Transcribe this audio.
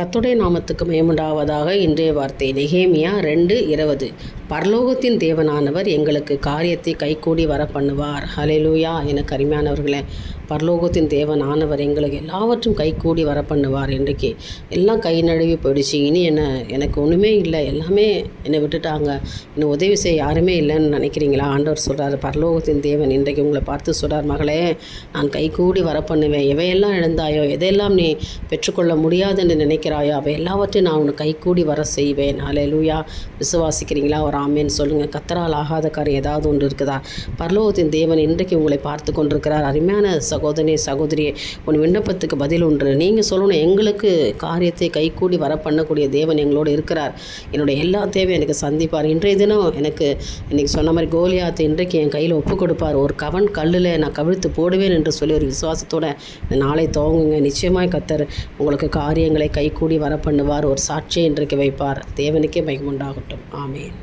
கத்துடைய நாமத்துக்கு மேமுண்டாவதாக இன்றைய வார்த்தை. நெகேமியா ரெண்டு இருபது. பரலோகத்தின் தேவனானவர் எங்களுக்கு காரியத்தை கைகூடி வர பண்ணுவார் ஹலெலூயா என கருமையானவர்களே பரலோகத்தின் தேவனானவர் எங்களுக்கு எல்லாவற்றும் கைகூடி வர பண்ணுவார் இன்றைக்கு எல்லாம் கை நழுவி போயிடுச்சு. இனி என்ன? எனக்கு ஒன்றுமே இல்லை. எல்லாமே என்னை விட்டுட்டாங்க. என்னை உதவி செய்ய யாருமே இல்லைன்னு நினைக்கிறீங்களா? ஆண்டவர் சொல்கிறார் பரலோகத்தின் தேவன் இன்றைக்கு உங்களை பார்த்து சொல்கிறார் மகளே நான் கைகூடி வர பண்ணுவேன் எவையெல்லாம் இழந்தாயோ எதையெல்லாம் நீ பெற்றுக்கொள்ள முடியாதுன்னு நினைக்கிறாயோ அவை எல்லாவற்றையும் நான் உனக்கு கைகூடி வர செய்வேன் ஹalleluya. விசுவாசிக்கிறீங்களா? ஒரு ஆமேன்னு சொல்லுங்கள் கத்தரால் ஆகாத காரியம் ஏதாவது ஒன்று இருக்குதா? பரலோகத்தின் தேவன் இன்றைக்கு உங்களை பார்த்து கொண்டிருக்கிறார். அருமையான சகோதரி சகோதரியே உன் விண்ணப்பத்துக்கு பதில் ஒன்று. நீங்கள் சொல்லணும் எங்களுக்கு காரியத்தை கைகூடி வர பண்ணக்கூடிய தேவன் எங்களோடு இருக்கிறார். என்னுடைய எல்லா தேவையும் எனக்கு சந்திப்பார். இன்றைய தினம் எனக்கு இன்றைக்கி சொன்ன மாதிரி கோலியாத்தை இன்றைக்கு என் கையில் ஒப்பு கொடுப்பார். ஒரு கவன் கல்லில் நான் கவிழ்த்து போடுவேன் என்று சொல்லி ஒரு விசுவாசத்தோட நாளை துவங்குங்க. நிச்சயமாக கத்தர் உங்களுக்கு காரியங்களை கைகூடி வர பண்ணுவார் ஒரு சாட்சியை இன்றைக்கு வைப்பார். தேவனுக்கே மகிமுண்டாகட்டும் ஆமேன்.